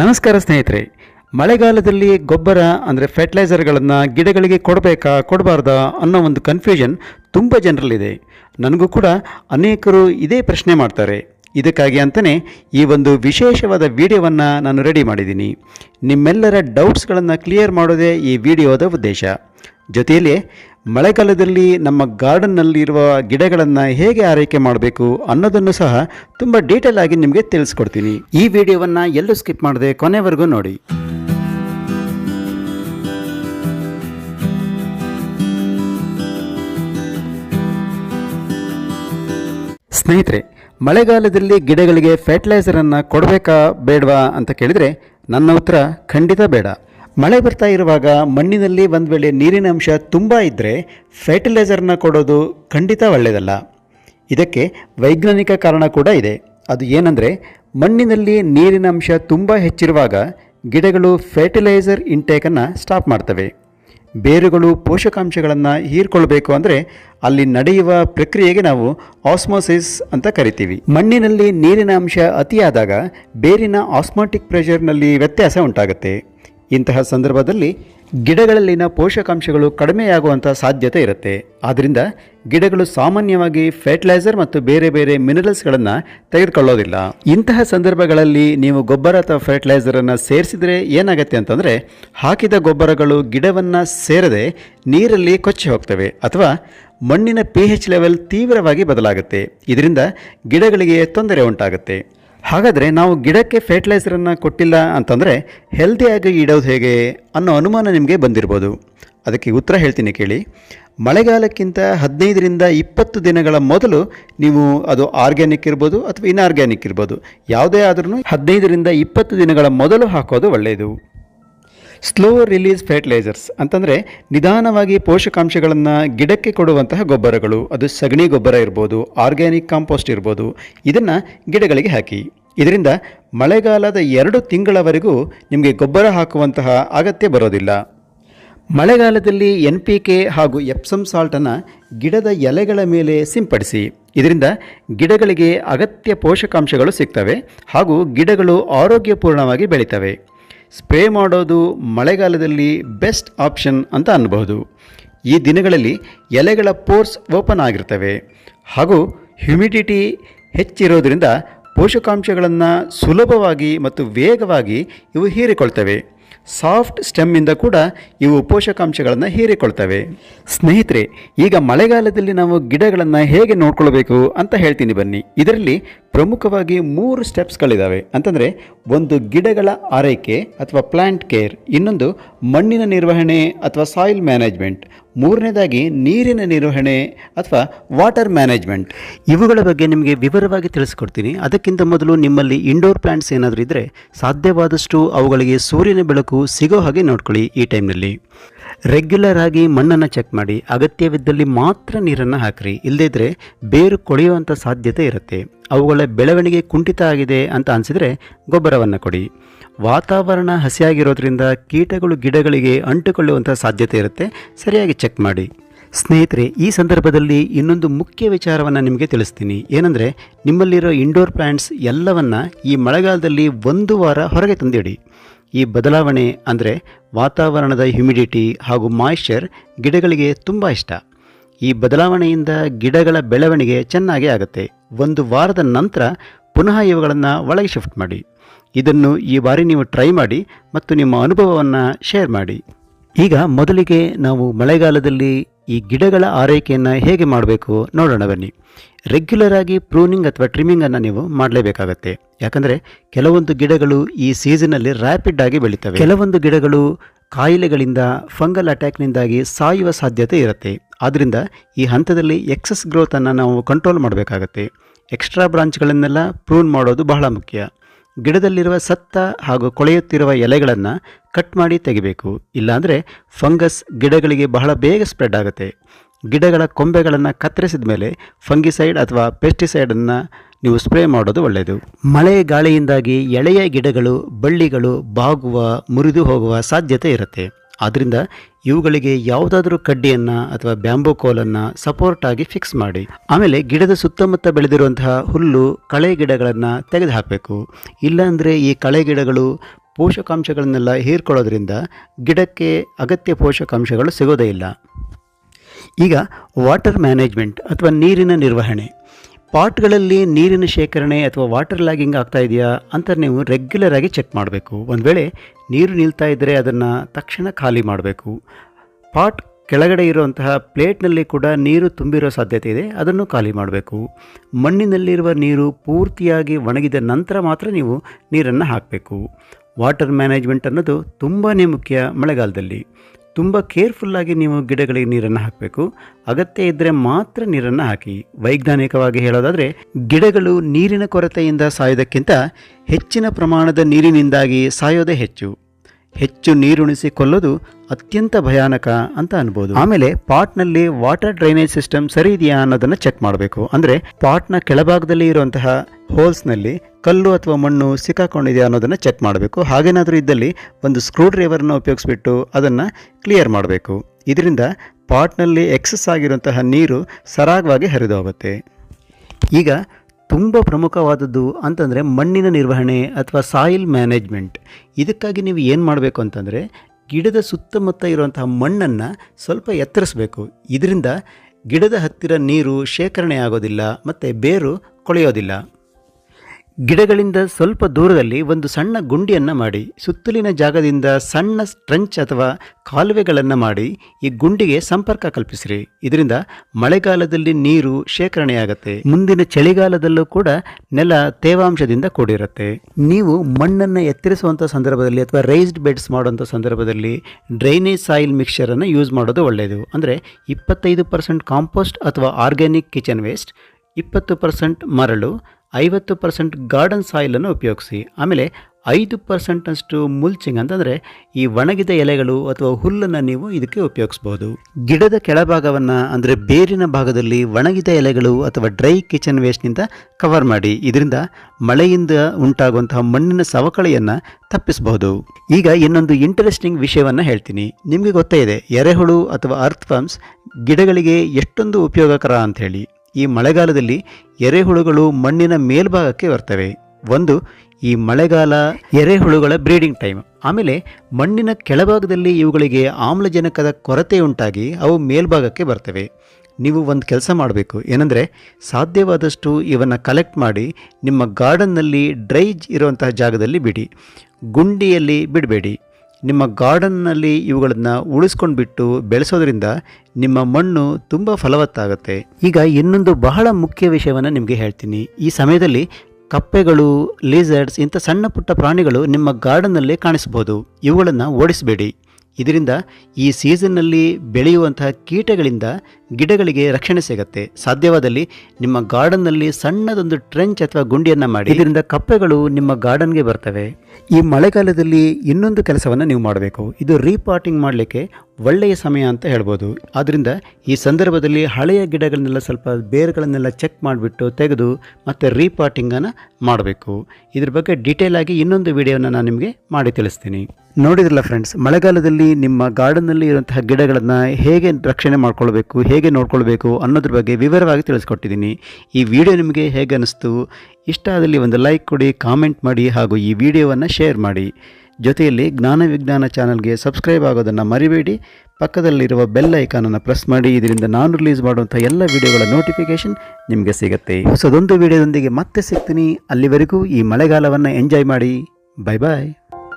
ನಮಸ್ಕಾರ ಸ್ನೇಹಿತರೆ, ಮಳೆಗಾಲದಲ್ಲಿ ಗೊಬ್ಬರ, ಅಂದರೆ ಫರ್ಟಿಲೈಸರ್ಗಳನ್ನು ಗಿಡಗಳಿಗೆ ಕೊಡಬೇಕಾ, ಕೊಡಬಾರ್ದಾ ಅನ್ನೋ ಒಂದು ಕನ್ಫ್ಯೂಷನ್ ತುಂಬ ಜನರಲ್ಲಿದೆ. ನನಗೂ ಕೂಡ ಅನೇಕರು ಇದೇ ಪ್ರಶ್ನೆ ಮಾಡ್ತಾರೆ. ಇದಕ್ಕಾಗಿ ಅಂತಲೇ ಈ ಒಂದು ವಿಶೇಷವಾದ ವಿಡಿಯೋವನ್ನು ನಾನು ರೆಡಿ ಮಾಡಿದ್ದೀನಿ. ನಿಮ್ಮೆಲ್ಲರ ಡೌಟ್ಸ್ಗಳನ್ನು ಕ್ಲಿಯರ್ ಮಾಡೋದೇ ಈ ವಿಡಿಯೋದ ಉದ್ದೇಶ. ಜೊತೆಯಲ್ಲಿ ಮಳೆಗಾಲದಲ್ಲಿ ನಮ್ಮ ಗಾರ್ಡನ್ನಲ್ಲಿರುವ ಗಿಡಗಳನ್ನು ಹೇಗೆ ಆರೈಕೆ ಮಾಡಬೇಕು ಅನ್ನೋದನ್ನು ಸಹ ತುಂಬ ಡೀಟೇಲ್ ಆಗಿ ನಿಮಗೆ ತಿಳಿಸ್ಕೊಡ್ತೀನಿ. ಈ ವಿಡಿಯೋವನ್ನು ಎಲ್ಲೂ ಸ್ಕಿಪ್ ಮಾಡದೆ ಕೊನೆವರೆಗೂ ನೋಡಿ. ಸ್ನೇಹಿತರೆ, ಮಳೆಗಾಲದಲ್ಲಿ ಗಿಡಗಳಿಗೆ ಫರ್ಟಿಲೈಸರನ್ನು ಕೊಡಬೇಕಾ ಬೇಡವಾ ಅಂತ ಕೇಳಿದರೆ ನನ್ನ ಉತ್ತರ ಖಂಡಿತ ಬೇಡ. ಮಳೆ ಬರ್ತಾ ಇರುವಾಗ ಮಣ್ಣಿನಲ್ಲಿ ಒಂದು ವೇಳೆ ನೀರಿನ ಅಂಶ ತುಂಬ ಇದ್ದರೆ ಫರ್ಟಿಲೈಸರ್ನ ಕೊಡೋದು ಖಂಡಿತ ಒಳ್ಳೆಯದಲ್ಲ ಇದಕ್ಕೆ ವೈಜ್ಞಾನಿಕ ಕಾರಣ ಕೂಡ ಇದೆ. ಅದು ಏನಂದರೆ ಮಣ್ಣಿನಲ್ಲಿ ನೀರಿನ ಅಂಶ ತುಂಬ ಹೆಚ್ಚಿರುವಾಗ ಗಿಡಗಳು ಫರ್ಟಿಲೈಸರ್ ಇಂಟೇಕನ್ನು ಸ್ಟಾಪ್ ಮಾಡ್ತವೆ. ಬೇರುಗಳು ಪೋಷಕಾಂಶಗಳನ್ನು ಹೀರ್ಕೊಳ್ಬೇಕು ಅಂದರೆ ಅಲ್ಲಿ ನಡೆಯುವ ಪ್ರಕ್ರಿಯೆಗೆ ನಾವು ಆಸ್ಮೋಸಿಸ್ ಅಂತ ಕರಿತೀವಿ. ಮಣ್ಣಿನಲ್ಲಿ ನೀರಿನ ಅಂಶ ಅತಿಯಾದಾಗ ಬೇರಿನ ಆಸ್ಮೋಟಿಕ್ ಪ್ರೆಷರ್ನಲ್ಲಿ ವ್ಯತ್ಯಾಸ ಉಂಟಾಗುತ್ತೆ. ಇಂತಹ ಸಂದರ್ಭದಲ್ಲಿ ಗಿಡಗಳಲ್ಲಿನ ಪೋಷಕಾಂಶಗಳು ಕಡಿಮೆಯಾಗುವಂಥ ಸಾಧ್ಯತೆ ಇರುತ್ತೆ. ಆದ್ದರಿಂದ ಗಿಡಗಳು ಸಾಮಾನ್ಯವಾಗಿ ಫರ್ಟಿಲೈಸರ್ ಮತ್ತು ಬೇರೆ ಬೇರೆ ಮಿನರಲ್ಸ್ಗಳನ್ನು ತೆಗೆದುಕೊಳ್ಳೋದಿಲ್ಲ. ಇಂತಹ ಸಂದರ್ಭಗಳಲ್ಲಿ ನೀವು ಗೊಬ್ಬರ ಅಥವಾ ಫರ್ಟಿಲೈಸರನ್ನು ಸೇರಿಸಿದರೆ ಏನಾಗುತ್ತೆ ಅಂತಂದರೆ ಹಾಕಿದ ಗೊಬ್ಬರಗಳು ಗಿಡವನ್ನು ಸೇರದೆ ನೀರಲ್ಲಿ ಕೊಚ್ಚಿ ಹೋಗ್ತವೆ ಅಥವಾ ಮಣ್ಣಿನ ಪಿ ಎಚ್ ಲೆವೆಲ್ ತೀವ್ರವಾಗಿ ಬದಲಾಗುತ್ತೆ. ಇದರಿಂದ ಗಿಡಗಳಿಗೆ ತೊಂದರೆ ಉಂಟಾಗುತ್ತೆ. ಹಾಗಾದರೆ ನಾವು ಗಿಡಕ್ಕೆ ಫರ್ಟಿಲೈಸರನ್ನು ಕೊಟ್ಟಿಲ್ಲ ಅಂತಂದರೆ ಹೆಲ್ದಿಯಾಗಿ ಇಡೋದು ಹೇಗೆ ಅನ್ನೋ ಅನುಮಾನ ನಿಮಗೆ ಬಂದಿರ್ಬೋದು. ಅದಕ್ಕೆ ಉತ್ತರ ಹೇಳ್ತೀನಿ ಕೇಳಿ. ಮಳೆಗಾಲಕ್ಕಿಂತ ಹದಿನೈದರಿಂದ ಇಪ್ಪತ್ತು ದಿನಗಳ ಮೊದಲು ನೀವು ಅದು ಆರ್ಗ್ಯಾನಿಕ್ ಇರ್ಬೋದು ಅಥವಾ ಇನ್ಆರ್ಗ್ಯಾನಿಕ್ ಇರ್ಬೋದು. ಯಾವುದೇ ಆದ್ರೂ ಹದಿನೈದರಿಂದ ಇಪ್ಪತ್ತು ದಿನಗಳ ಮೊದಲು ಹಾಕೋದು ಒಳ್ಳೆಯದು. ಸ್ಲೋ ರಿಲೀಸ್ ಫರ್ಟಿಲೈಸರ್ಸ್ ಅಂತಂದರೆ ನಿಧಾನವಾಗಿ ಪೋಷಕಾಂಶಗಳನ್ನು ಗಿಡಕ್ಕೆ ಕೊಡುವಂತಹ ಗೊಬ್ಬರಗಳು. ಅದು ಸಗಣಿ ಗೊಬ್ಬರ ಇರ್ಬೋದು ಆರ್ಗ್ಯಾನಿಕ್ ಕಾಂಪೋಸ್ಟ್ ಇರ್ಬೋದು. ಇದನ್ನು ಗಿಡಗಳಿಗೆ ಹಾಕಿ. ಇದರಿಂದ ಮಳೆಗಾಲದ ಎರಡು ತಿಂಗಳವರೆಗೂ ನಿಮಗೆ ಗೊಬ್ಬರ ಹಾಕುವಂತಹ ಅಗತ್ಯ ಬರೋದಿಲ್ಲ. ಮಳೆಗಾಲದಲ್ಲಿ ಎನ್ ಪಿ ಕೆ ಹಾಗೂ ಎಪ್ಸಮ್ ಸಾಲ್ಟನ್ನು ಗಿಡದ ಎಲೆಗಳ ಮೇಲೆ ಸಿಂಪಡಿಸಿ. ಇದರಿಂದ ಗಿಡಗಳಿಗೆ ಅಗತ್ಯ ಪೋಷಕಾಂಶಗಳು ಸಿಗ್ತವೆ ಹಾಗೂ ಗಿಡಗಳು ಆರೋಗ್ಯಪೂರ್ಣವಾಗಿ ಬೆಳೀತವೆ. ಸ್ಪ್ರೇ ಮಾಡೋದು ಮಳೆಗಾಲದಲ್ಲಿ ಬೆಸ್ಟ್ ಆಪ್ಷನ್ ಅಂತ ಅನ್ಬಹುದು. ಈ ದಿನಗಳಲ್ಲಿ ಎಲೆಗಳ ಪೋರ್ಸ್ ಓಪನ್ ಆಗಿರ್ತವೆ ಹಾಗೂ ಹ್ಯುಮಿಡಿಟಿ ಹೆಚ್ಚಿರೋದ್ರಿಂದ ಪೋಷಕಾಂಶಗಳನ್ನು ಸುಲಭವಾಗಿ ಮತ್ತು ವೇಗವಾಗಿ ಇವು ಹೀರಿಕೊಳ್ತವೆ. ಸಾಫ್ಟ್ ಸ್ಟೆಮ್ಮಿಂದ ಕೂಡ ಇವು ಪೋಷಕಾಂಶಗಳನ್ನು ಹೀರಿಕೊಳ್ತವೆ. ಸ್ನೇಹಿತರೆ, ಈಗ ಮಳೆಗಾಲದಲ್ಲಿ ನಾವು ಗಿಡಗಳನ್ನು ಹೇಗೆ ನೋಡ್ಕೊಳ್ಬೇಕು ಅಂತ ಹೇಳ್ತೀನಿ ಬನ್ನಿ. ಇದರಲ್ಲಿ ಪ್ರಮುಖವಾಗಿ ಮೂರು ಸ್ಟೆಪ್ಸ್ಗಳಿದ್ದಾವೆ ಅಂತಂದರೆ, ಒಂದು ಗಿಡಗಳ ಆರೈಕೆ ಅಥವಾ ಪ್ಲ್ಯಾಂಟ್ ಕೇರ್, ಇನ್ನೊಂದು ಮಣ್ಣಿನ ನಿರ್ವಹಣೆ ಅಥವಾ ಸಾಯಿಲ್ ಮ್ಯಾನೇಜ್ಮೆಂಟ್. ಮೂರನೇದಾಗಿ ನೀರಿನ ನಿರ್ವಹಣೆ ಅಥವಾ ವಾಟರ್ ಮ್ಯಾನೇಜ್ಮೆಂಟ್ ಇವುಗಳ ಬಗ್ಗೆ ನಿಮಗೆ ವಿವರವಾಗಿ ತಿಳಿಸ್ಕೊಡ್ತೀನಿ. ಅದಕ್ಕಿಂತ ಮೊದಲು ನಿಮ್ಮಲ್ಲಿ ಇಂಡೋರ್ ಪ್ಲ್ಯಾಂಟ್ಸ್ ಏನಾದರೂ ಇದ್ದರೆ ಸಾಧ್ಯವಾದಷ್ಟು ಅವುಗಳಿಗೆ ಸೂರ್ಯನ ಬೆಳಕು ಸಿಗೋ ಹಾಗೆ ನೋಡ್ಕೊಳ್ಳಿ ಈ ಟೈಮ್ನಲ್ಲಿ. ರೆಗ್ಯುಲರ್ ಆಗಿ ಮಣ್ಣನ್ನು ಚೆಕ್ ಮಾಡಿ. ಅಗತ್ಯವಿದ್ದಲ್ಲಿ ಮಾತ್ರ ನೀರನ್ನು ಹಾಕಿರಿ. ಇಲ್ಲದಿದ್ದರೆ ಬೇರು ಕೊಳೆಯುವಂಥ ಸಾಧ್ಯತೆ ಇರುತ್ತೆ. ಅವುಗಳ ಬೆಳವಣಿಗೆ ಕುಂಠಿತ ಆಗಿದೆ ಅಂತ ಅನಿಸಿದರೆ ಗೊಬ್ಬರವನ್ನು ಕೊಡಿ. ವಾತಾವರಣ ಹಸಿಯಾಗಿರೋದ್ರಿಂದ ಕೀಟಗಳು ಗಿಡಗಳಿಗೆ ಅಂಟುಕೊಳ್ಳುವಂಥ ಸಾಧ್ಯತೆ ಇರುತ್ತೆ. ಸರಿಯಾಗಿ ಚೆಕ್ ಮಾಡಿ. ಸ್ನೇಹಿತರೆ, ಈ ಸಂದರ್ಭದಲ್ಲಿ ಇನ್ನೊಂದು ಮುಖ್ಯ ವಿಚಾರವನ್ನು ನಿಮಗೆ ತಿಳಿಸ್ತೀನಿ. ಏನಂದರೆ, ನಿಮ್ಮಲ್ಲಿರೋ ಇಂಡೋರ್ ಪ್ಲ್ಯಾಂಟ್ಸ್ ಎಲ್ಲವನ್ನು ಈ ಮಳೆಗಾಲದಲ್ಲಿ ಒಂದು ವಾರ ಹೊರಗೆ ತಂದಿಡಿ. ಈ ಬದಲಾವಣೆ ಅಂದರೆ ವಾತಾವರಣದ ಹ್ಯುಮಿಡಿಟಿ ಹಾಗೂ ಮಾಯಿಶ್ಚರ್ ಗಿಡಗಳಿಗೆ ತುಂಬ ಇಷ್ಟ. ಈ ಬದಲಾವಣೆಯಿಂದ ಗಿಡಗಳ ಬೆಳವಣಿಗೆ ಚೆನ್ನಾಗೇ ಆಗುತ್ತೆ. ಒಂದು ವಾರದ ನಂತರ ಪುನಃ ಇವುಗಳನ್ನು ಒಳಗೆ ಶಿಫ್ಟ್ ಮಾಡಿ. ಇದನ್ನು ಈ ಬಾರಿ ನೀವು ಟ್ರೈ ಮಾಡಿ ಮತ್ತು ನಿಮ್ಮ ಅನುಭವವನ್ನು ಶೇರ್ ಮಾಡಿ. ಈಗ ಮೊದಲಿಗೆ ನಾವು ಮಳೆಗಾಲದಲ್ಲಿ ಈ ಗಿಡಗಳ ಆರೈಕೆಯನ್ನು ಹೇಗೆ ಮಾಡಬೇಕು ನೋಡೋಣ ಬನ್ನಿ. ರೆಗ್ಯುಲರ್ ಆಗಿ ಪ್ರೂನಿಂಗ್ ಅಥವಾ ಟ್ರಿಮ್ಮಿಂಗನ್ನು ನೀವು ಮಾಡಲೇಬೇಕಾಗತ್ತೆ. ಯಾಕಂದರೆ ಕೆಲವೊಂದು ಗಿಡಗಳು ಈ ಸೀಸನಲ್ಲಿ ರ್ಯಾಪಿಡ್ ಆಗಿ ಬೆಳೀತವೆ. ಕೆಲವೊಂದು ಗಿಡಗಳು ಕಾಯಿಲೆಗಳಿಂದ ಫಂಗಲ್ ಅಟ್ಯಾಕ್ನಿಂದಾಗಿ ಸಾಯುವ ಸಾಧ್ಯತೆ ಇರುತ್ತೆ. ಆದ್ದರಿಂದ ಈ ಹಂತದಲ್ಲಿ ಎಕ್ಸಸ್ ಗ್ರೋತನ್ನು ನಾವು ಕಂಟ್ರೋಲ್ ಮಾಡಬೇಕಾಗತ್ತೆ. ಎಕ್ಸ್ಟ್ರಾ ಬ್ರಾಂಚ್ಗಳನ್ನೆಲ್ಲ ಪ್ರೂನ್ ಮಾಡೋದು ಬಹಳ ಮುಖ್ಯ. ಗಿಡದಲ್ಲಿರುವ ಸತ್ತ ಹಾಗೂ ಕೊಳೆಯುತ್ತಿರುವ ಎಲೆಗಳನ್ನು ಕಟ್ ಮಾಡಿ ತೆಗಿಬೇಕು. ಇಲ್ಲಾಂದರೆ ಫಂಗಸ್ ಗಿಡಗಳಿಗೆ ಬಹಳ ಬೇಗ ಸ್ಪ್ರೆಡ್ ಆಗುತ್ತೆ. ಗಿಡಗಳ ಕೊಂಬೆಗಳನ್ನು ಕತ್ತರಿಸಿದ ಮೇಲೆ ಫಂಗಿಸೈಡ್ ಅಥವಾ ಪೆಸ್ಟಿಸೈಡನ್ನು ನೀವು ಸ್ಪ್ರೇ ಮಾಡೋದು ಒಳ್ಳೆಯದು ಮಳೆ ಗಾಳಿಯಿಂದಾಗಿ ಎಳೆಯ ಗಿಡಗಳು, ಬಳ್ಳಿಗಳು ಬಾಗುವ, ಮುರಿದು ಹೋಗುವ ಸಾಧ್ಯತೆ ಇರುತ್ತೆ. ಆದ್ದರಿಂದ ಇವುಗಳಿಗೆ ಯಾವುದಾದರೂ ಕಡ್ಡಿಯನ್ನು ಅಥವಾ ಬ್ಯಾಂಬೂ ಕೋಲನ್ನು ಸಪೋರ್ಟ್ ಆಗಿ ಫಿಕ್ಸ್ ಮಾಡಿ. ಆಮೇಲೆ ಗಿಡದ ಸುತ್ತಮುತ್ತ ಬೆಳೆದಿರುವಂತಹ ಹುಲ್ಲು ಕಳೆ ಗಿಡಗಳನ್ನು ತೆಗೆದುಹಾಕಬೇಕು. ಇಲ್ಲಾಂದರೆ ಈ ಕಳೆ ಗಿಡಗಳು ಪೋಷಕಾಂಶಗಳನ್ನೆಲ್ಲ ಹೀರ್ಕೊಳ್ಳೋದ್ರಿಂದ ಗಿಡಕ್ಕೆ ಅಗತ್ಯ ಪೋಷಕಾಂಶಗಳು ಸಿಗೋದೇ ಇಲ್ಲ. ಈಗ ವಾಟರ್ ಮ್ಯಾನೇಜ್ಮೆಂಟ್ ಅಥವಾ ನೀರಿನ ನಿರ್ವಹಣೆ. ಪಾಟ್ಗಳಲ್ಲಿ ನೀರಿನ ಶೇಖರಣೆ ಅಥವಾ ವಾಟರ್ ಲ್ಯಾಗಿಂಗ್ ಆಗ್ತಾ ಇದೆಯಾ ಅಂತ ನೀವು ರೆಗ್ಯುಲರ್ ಆಗಿ ಚೆಕ್ ಮಾಡಬೇಕು. ಒಂದು ವೇಳೆ ನೀರು ನಿಲ್ತಾ ಇದ್ದರೆ ಅದನ್ನು ತಕ್ಷಣ ಖಾಲಿ ಮಾಡಬೇಕು. ಪಾಟ್ ಕೆಳಗಡೆ ಇರುವಂತಹ ಪ್ಲೇಟ್ನಲ್ಲಿ ಕೂಡ ನೀರು ತುಂಬಿರೋ ಸಾಧ್ಯತೆ ಇದೆ, ಅದನ್ನು ಖಾಲಿ ಮಾಡಬೇಕು. ಮಣ್ಣಿನಲ್ಲಿರುವ ನೀರು ಪೂರ್ತಿಯಾಗಿ ಒಣಗಿದ ನಂತರ ಮಾತ್ರ ನೀವು ನೀರನ್ನು ಹಾಕಬೇಕು. ವಾಟರ್ ಮ್ಯಾನೇಜ್ಮೆಂಟ್ ಅನ್ನೋದು ತುಂಬಾ ಮುಖ್ಯ ಮಳೆಗಾಲದಲ್ಲಿ. ತುಂಬ ಕೇರ್ಫುಲ್ಲಾಗಿ ನೀವು ಗಿಡಗಳಿಗೆ ನೀರನ್ನು ಹಾಕಬೇಕು. ಅಗತ್ಯ ಇದ್ದರೆ ಮಾತ್ರ ನೀರನ್ನು ಹಾಕಿ. ವೈಜ್ಞಾನಿಕವಾಗಿ ಹೇಳೋದಾದರೆ, ಗಿಡಗಳು ನೀರಿನ ಕೊರತೆಯಿಂದ ಸಾಯೋದಕ್ಕಿಂತ ಹೆಚ್ಚಿನ ಪ್ರಮಾಣದ ನೀರಿನಿಂದಾಗಿ ಸಾಯೋದೇ ಹೆಚ್ಚು. ಹೆಚ್ಚು ನೀರುಣಿಸಿ ಕೊಲ್ಲೋದು ಅತ್ಯಂತ ಭಯಾನಕ ಅಂತ ಅನ್ಬೋದು. ಆಮೇಲೆ ಪಾಟ್ನಲ್ಲಿ ವಾಟರ್ ಡ್ರೈನೇಜ್ ಸಿಸ್ಟಮ್ ಸರಿ ಇದೆಯಾ ಅನ್ನೋದನ್ನ ಚೆಕ್ ಮಾಡಬೇಕು. ಅಂದ್ರೆ ಪಾಟ್ನ ಕೆಳಭಾಗದಲ್ಲಿ ಇರುವಂತಹ ಹೋಲ್ಸ್ನಲ್ಲಿ ಕಲ್ಲು ಅಥವಾ ಮಣ್ಣು ಸಿಕ್ಕಾಕೊಂಡಿದೆಯಾ ಅನ್ನೋದನ್ನ ಚೆಕ್ ಮಾಡಬೇಕು. ಹಾಗೇನಾದರೂ ಇದ್ದಲ್ಲಿ ಒಂದು ಸ್ಕ್ರೂ ಡ್ರೈವರ್ನ ಉಪಯೋಗಿಸ್ಬಿಟ್ಟು ಅದನ್ನು ಕ್ಲಿಯರ್ ಮಾಡಬೇಕು. ಇದರಿಂದ ಪಾಟ್ನಲ್ಲಿ ಎಕ್ಸಸ್ ಆಗಿರುವಂತಹ ನೀರು ಸರಾಗವಾಗಿ ಹರಿದು ಹೋಗುತ್ತೆ. ಈಗ ತುಂಬ ಪ್ರಮುಖವಾದದ್ದು ಅಂತಂದರೆ ಮಣ್ಣಿನ ನಿರ್ವಹಣೆ ಅಥವಾ ಸಾಯಿಲ್ ಮ್ಯಾನೇಜ್ಮೆಂಟ್ ಇದಕ್ಕಾಗಿ ನೀವು ಏನು ಮಾಡಬೇಕು ಅಂತಂದರೆ ಗಿಡದ ಸುತ್ತಮುತ್ತ ಇರುವಂತಹ ಮಣ್ಣನ್ನು ಸ್ವಲ್ಪ ಎತ್ತರಿಸಬೇಕು. ಇದರಿಂದ ಗಿಡದ ಹತ್ತಿರ ನೀರು ಶೇಖರಣೆ ಆಗೋದಿಲ್ಲ, ಮತ್ತು ಬೇರು ಕೊಳೆಯೋದಿಲ್ಲ. ಗಿಡಗಳಿಂದ ಸ್ವಲ್ಪ ದೂರದಲ್ಲಿ ಒಂದು ಸಣ್ಣ ಗುಂಡಿಯನ್ನು ಮಾಡಿ, ಸುತ್ತಲಿನ ಜಾಗದಿಂದ ಸಣ್ಣ ಟ್ರಂಚ್ ಅಥವಾ ಕಾಲುವೆಗಳನ್ನು ಮಾಡಿ ಈ ಗುಂಡಿಗೆ ಸಂಪರ್ಕ ಕಲ್ಪಿಸಿರಿ. ಇದರಿಂದ ಮಳೆಗಾಲದಲ್ಲಿ ನೀರು ಶೇಖರಣೆಯಾಗುತ್ತೆ. ಮುಂದಿನ ಚಳಿಗಾಲದಲ್ಲೂ ಕೂಡ ನೆಲ ತೇವಾಂಶದಿಂದ ಕೂಡಿರುತ್ತೆ. ನೀವು ಮಣ್ಣನ್ನು ಎತ್ತರಿಸುವಂಥ ಸಂದರ್ಭದಲ್ಲಿ ಅಥವಾ ರೈಸ್ಡ್ ಬೆಡ್ಸ್ ಮಾಡುವಂಥ ಸಂದರ್ಭದಲ್ಲಿ ಡ್ರೈನೇಜ್ ಸಾಯಿಲ್ ಮಿಕ್ಸ್ಚರನ್ನು ಯೂಸ್ ಮಾಡೋದು ಒಳ್ಳೆಯದು ಅಂದರೆ ಇಪ್ಪತ್ತೈದು ಪರ್ಸೆಂಟ್ ಕಾಂಪೋಸ್ಟ್ ಅಥವಾ ಆರ್ಗ್ಯಾನಿಕ್ ಕಿಚನ್ ವೇಸ್ಟ್ ಇಪ್ಪತ್ತು ಪರ್ಸೆಂಟ್ ಮರಳು ಐವತ್ತು ಪರ್ಸೆಂಟ್ ಗಾರ್ಡನ್ ಸಾಯಿಲನ್ನು ಉಪಯೋಗಿಸಿ, ಆಮೇಲೆ ಐದು ಪರ್ಸೆಂಟಷ್ಟು ಮುಲ್ಚಿಂಗ್ ಅಂತಂದರೆ ಈ ಒಣಗಿದ ಎಲೆಗಳು ಅಥವಾ ಹುಲ್ಲನ್ನು ನೀವು ಇದಕ್ಕೆ ಉಪಯೋಗಿಸ್ಬೋದು. ಗಿಡದ ಕೆಳಭಾಗವನ್ನು ಅಂದರೆ ಬೇರಿನ ಭಾಗದಲ್ಲಿ ಒಣಗಿದ ಎಲೆಗಳು ಅಥವಾ ಡ್ರೈ ಕಿಚನ್ ವೇಸ್ಟ್ನಿಂದ ಕವರ್ ಮಾಡಿ, ಇದರಿಂದ ಮಳೆಯಿಂದ ಉಂಟಾಗುವಂತಹ ಮಣ್ಣಿನ ಸವಕಳಿಯನ್ನು ತಪ್ಪಿಸಬಹುದು ಈಗ ಇನ್ನೊಂದು ಇಂಟ್ರೆಸ್ಟಿಂಗ್ ವಿಷಯವನ್ನು ಹೇಳ್ತೀನಿ. ನಿಮಗೆ ಗೊತ್ತೇ ಇದೆ, ಎರೆಹುಳು ಅಥವಾ ಅರ್ಥ್ ಫಾರ್ಮ್ಸ್ ಗಿಡಗಳಿಗೆ ಎಷ್ಟೊಂದು ಉಪಯೋಗಕರ ಅಂಥೇಳಿ ಈ ಮಳೆಗಾಲದಲ್ಲಿ ಎರೆಹುಳುಗಳು ಮಣ್ಣಿನ ಮೇಲ್ಭಾಗಕ್ಕೆ ಬರ್ತವೆ. ಒಂದು, ಈ ಮಳೆಗಾಲ ಎರೆಹುಳುಗಳ ಬ್ರೀಡಿಂಗ್ ಟೈಮ್. ಆಮೇಲೆ ಮಣ್ಣಿನ ಕೆಳಭಾಗದಲ್ಲಿ ಇವುಗಳಿಗೆ ಆಮ್ಲಜನಕದ ಕೊರತೆ ಉಂಟಾಗಿ ಅವು ಮೇಲ್ಭಾಗಕ್ಕೆ ಬರ್ತವೆ. ನೀವು ಒಂದು ಕೆಲಸ ಮಾಡಬೇಕು. ಏನಂದರೆ, ಸಾಧ್ಯವಾದಷ್ಟು ಇವನ್ನು ಕಲೆಕ್ಟ್ ಮಾಡಿ ನಿಮ್ಮ ಗಾರ್ಡನ್ನಲ್ಲಿ ಡ್ರೈಜ್ ಇರುವಂತಹ ಜಾಗದಲ್ಲಿ ಬಿಡಿ. ಗುಂಡಿಯಲ್ಲಿ ಬಿಡಬೇಡಿ. ನಿಮ್ಮ ಗಾರ್ಡನ್ನಲ್ಲಿ ಇವುಗಳನ್ನು ಉಳಿಸ್ಕೊಂಡು ಬಿಟ್ಟು ಬೆಳೆಸೋದ್ರಿಂದ ನಿಮ್ಮ ಮಣ್ಣು ತುಂಬ ಫಲವತ್ತಾಗುತ್ತೆ. ಈಗ ಇನ್ನೊಂದು ಬಹಳ ಮುಖ್ಯ ವಿಷಯವನ್ನು ನಿಮಗೆ ಹೇಳ್ತೀನಿ. ಈ ಸಮಯದಲ್ಲಿ ಕಪ್ಪೆಗಳು ಲೀಸರ್ಡ್ಸ್ ಇಂಥ ಸಣ್ಣ ಪುಟ್ಟ ಪ್ರಾಣಿಗಳು ನಿಮ್ಮ ಗಾರ್ಡನ್ನಲ್ಲೇ ಕಾಣಿಸ್ಬೋದು. ಇವುಗಳನ್ನು ಓಡಿಸಬೇಡಿ. ಇದರಿಂದ ಈ ಸೀಸನ್ನಲ್ಲಿ ಬೆಳೆಯುವಂತಹ ಕೀಟಗಳಿಂದ ಗಿಡಗಳಿಗೆ ರಕ್ಷಣೆ ಸಿಗುತ್ತೆ. ಸಾಧ್ಯವಾದಲ್ಲಿ ನಿಮ್ಮ ಗಾರ್ಡನ್ನಲ್ಲಿ ಸಣ್ಣದೊಂದು ಟ್ರೆಂಚ್ ಅಥವಾ ಗುಂಡಿಯನ್ನು ಮಾಡಿ. ಇದರಿಂದ ಕಪ್ಪೆಗಳು ನಿಮ್ಮ ಗಾರ್ಡನ್ಗೆ ಬರ್ತವೆ. ಈ ಮಳೆಗಾಲದಲ್ಲಿ ಇನ್ನೊಂದು ಕೆಲಸವನ್ನು ನೀವು ಮಾಡಬೇಕು. ಇದು ರೀಪಾಟಿಂಗ್ ಮಾಡಲಿಕ್ಕೆ ಒಳ್ಳೆಯ ಸಮಯ ಅಂತ ಹೇಳ್ಬೋದು. ಆದ್ದರಿಂದ ಈ ಸಂದರ್ಭದಲ್ಲಿ ಹಳೆಯ ಗಿಡಗಳನ್ನೆಲ್ಲ ಸ್ವಲ್ಪ ಬೇರುಗಳನ್ನೆಲ್ಲ ಚೆಕ್ ಮಾಡಿಬಿಟ್ಟು ತೆಗೆದು ಮತ್ತು ರೀಪಾಟಿಂಗನ್ನು ಮಾಡಬೇಕು. ಇದ್ರ ಬಗ್ಗೆ ಡೀಟೇಲ್ ಆಗಿ ಇನ್ನೊಂದು ವಿಡಿಯೋನ ನಾನು ನಿಮಗೆ ಮಾಡಿ ತಿಳಿಸ್ತೀನಿ. ನೋಡಿದ್ರಲ್ಲ ಫ್ರೆಂಡ್ಸ್ ಮಳೆಗಾಲದಲ್ಲಿ ನಿಮ್ಮ ಗಾರ್ಡನ್ನಲ್ಲಿ ಇರುವಂತಹ ಗಿಡಗಳನ್ನು ಹೇಗೆ ರಕ್ಷಣೆ ಮಾಡ್ಕೊಳ್ಬೇಕು ಹೇಗೆ ನೋಡ್ಕೊಳ್ಬೇಕು ಅನ್ನೋದ್ರ ಬಗ್ಗೆ ವಿವರವಾಗಿ ತಿಳಿಸ್ಕೊಟ್ಟಿದ್ದೀನಿ. ಈ ವಿಡಿಯೋ ನಿಮಗೆ ಹೇಗೆ ಅನ್ನಿಸ್ತು ಇಷ್ಟ ಆದಲ್ಲಿ ಒಂದು ಲೈಕ್ ಕೊಡಿ, ಕಾಮೆಂಟ್ ಮಾಡಿ ಹಾಗೂ ಈ ವಿಡಿಯೋವನ್ನು ಶೇರ್ ಮಾಡಿ. ಜೊತೆಯಲ್ಲಿ ಜ್ಞಾನ ವಿಜ್ಞಾನ ಚಾನಲ್ಗೆ ಸಬ್ಸ್ಕ್ರೈಬ್ ಆಗೋದನ್ನು ಮರಿಬೇಡಿ. ಪಕ್ಕದಲ್ಲಿರುವ ಬೆಲ್ ಐಕಾನನ್ನು ಪ್ರೆಸ್ ಮಾಡಿ. ಇದರಿಂದ ನಾನು ರಿಲೀಸ್ ಮಾಡುವಂಥ ಎಲ್ಲ ವಿಡಿಯೋಗಳ ನೋಟಿಫಿಕೇಷನ್ ನಿಮಗೆ ಸಿಗುತ್ತೆ. ಹೊಸದೊಂದು ವಿಡಿಯೋದೊಂದಿಗೆ ಮತ್ತೆ ಸಿಗ್ತೀನಿ. ಅಲ್ಲಿವರೆಗೂ ಈ ಮಳೆಗಾಲವನ್ನು ಎಂಜಾಯ್ ಮಾಡಿ. Bye bye